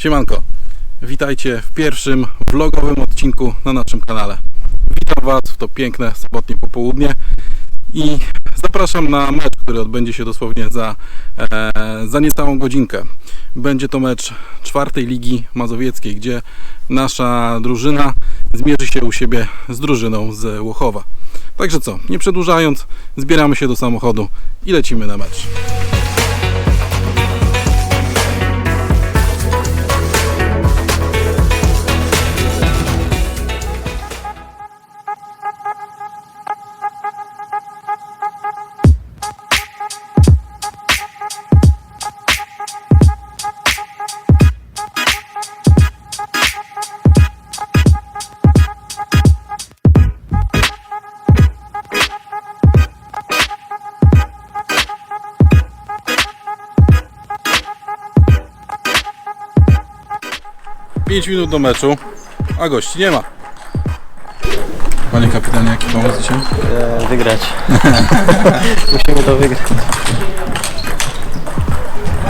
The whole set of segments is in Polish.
Siemanko, witajcie w pierwszym vlogowym odcinku na naszym kanale. Witam Was w to piękne sobotnie popołudnie i zapraszam na mecz, który odbędzie się dosłownie za, e, za niecałą godzinkę. Będzie to mecz czwartej ligi mazowieckiej, gdzie nasza drużyna zmierzy się u siebie z drużyną z Łochowa. Także co, nie przedłużając, zbieramy się do samochodu i lecimy na mecz. Pięć minut do meczu, a gości nie ma. Panie kapitanie, jaki pomysł dzisiaj? E, wygrać. Musimy to wygrać.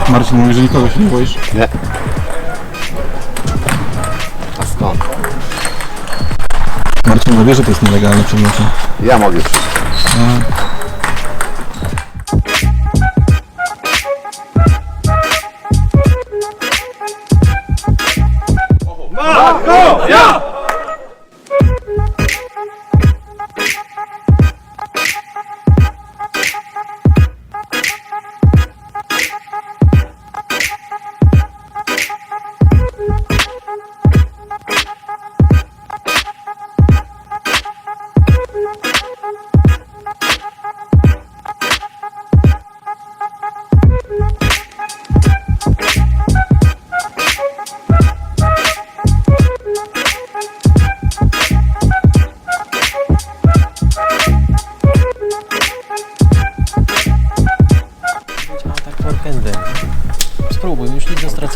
Marcin mówi, że nikogo się nie boisz. Nie. A skąd? Marcin wie, że to jest nielegalne przed meczem. Ja mogę przyjść.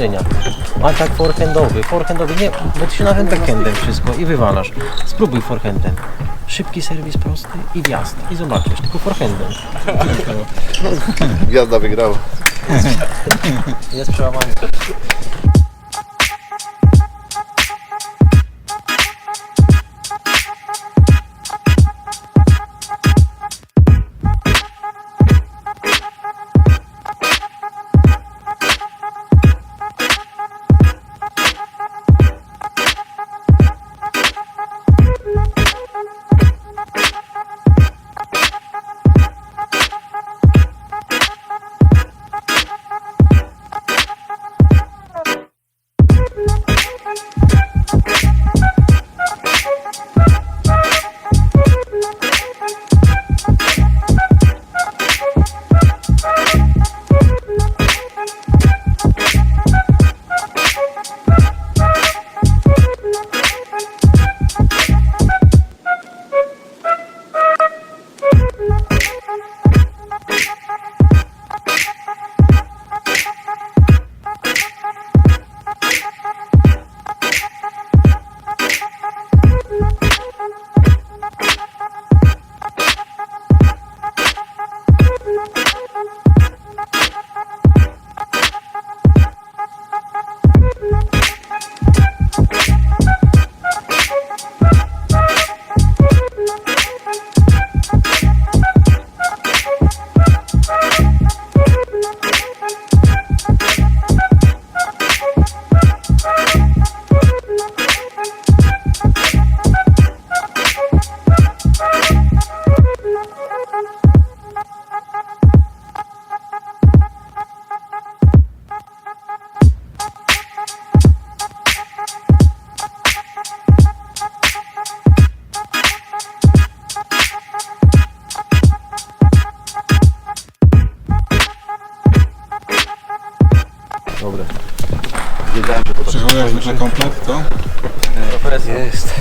Stracenia. Atak forehandowy. Forehandowy nie, bo ty się nawet backhandem wszystko i wywalasz. Spróbuj forehandem. Szybki serwis prosty i wjazd. I zobaczysz, tylko forehandem. Gwiazda wygrała. Jest przełamanie. To. Przychodzi jak zwykle komplet, co? Jest.